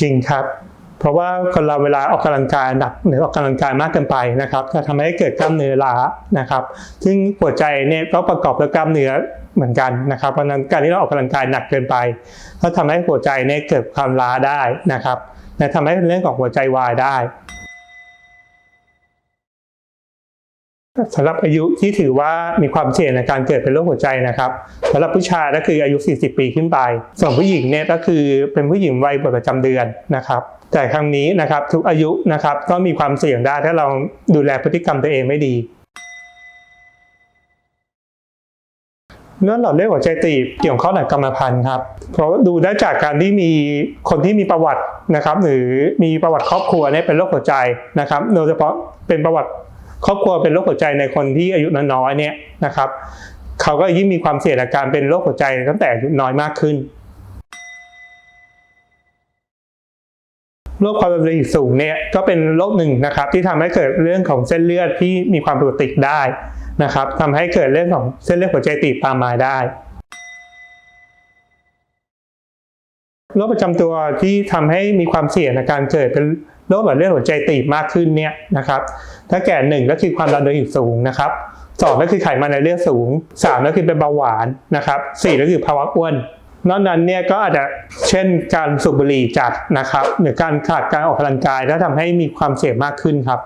จริงครับ เพราะว่าคนเราเวลาออกกำลังกายหนักหรือออกกำลังกายมากเกินไปนะครับจะทำให้เกิดกล้ามเนื้อล้านะครับ ซึ่งหัวใจเนี่ยก็ประกอบด้วยกล้ามเนื้อเหมือนกันนะครับเพราะนั้นการที่เราออกกำลังกายหนักเกินไป ก็ทำให้หัวใจเนี่ยเกิดความล้าได้นะครับและทำให้เรื่องของหัวใจวายได้ สำหรับอายุที่ถือว่ามีความเสี่ยงในการเกิดเป็นโรคหัวใจนะครับสำหรับผู้ชายก็คืออายุ 40 ปีขึ้นไป ส่วนผู้หญิงเนี่ยก็คือเป็นผู้หญิงวัยประจำเดือนนะครับแต่ครั้งนี้นะครับทุกอายุนะครับก็มีความเสี่ยงได้ถ้าเราดูแลพฤติกรรมตัวเองไม่ดีเรื่องหลอดเลือดหัวใจตีบเกี่ยวข้องกับกรรมพันธุ์ครับเพราะดูได้จากการที่มีคนที่มีประวัตินะครับ หรือมีประวัติครอบครัวเนี่ยเป็นโรคหัวใจนะครับ โดยเฉพาะเป็นประวัติ ครอบครัวเป็นโรคหัวใจในคนที่อายุน้อยๆเนี่ยนะครับเขาก็ยิ่งมีความเสี่ยงในการเป็นโรคหัวใจตั้งแต่อายุน้อยมากขึ้นโรคความดันโลหิตสูงเนี่ยก็เป็นโรคหนึ่งนะครับที่ทำให้เกิดเรื่องของเส้นเลือดที่มีความผิดปกติได้นะครับทำให้เกิดเรื่องของเส้นเลือดหัวใจตีบตามมาได้โรคประจำตัวที่ทำให้มีความเสี่ยงในการเกิดเป็น โรคหลอดเลือดหัวใจตีบมากขึ้นเนี่ยนะครับถ้าแก่หนึ่งก็คือความดันโลหิตสูงนะครับสองก็คือไขมันในเลือดสูงสามก็คือเป็นเบาหวานนะครับสี่ก็คือภาวะอ้วนนอกนั้นเนี่ยก็อาจจะเช่นการสูบบุหรี่จัดนะครับหรือการขาดการออกกำลังกายแล้วทำให้มีความเสี่ยงมากขึ้นครับ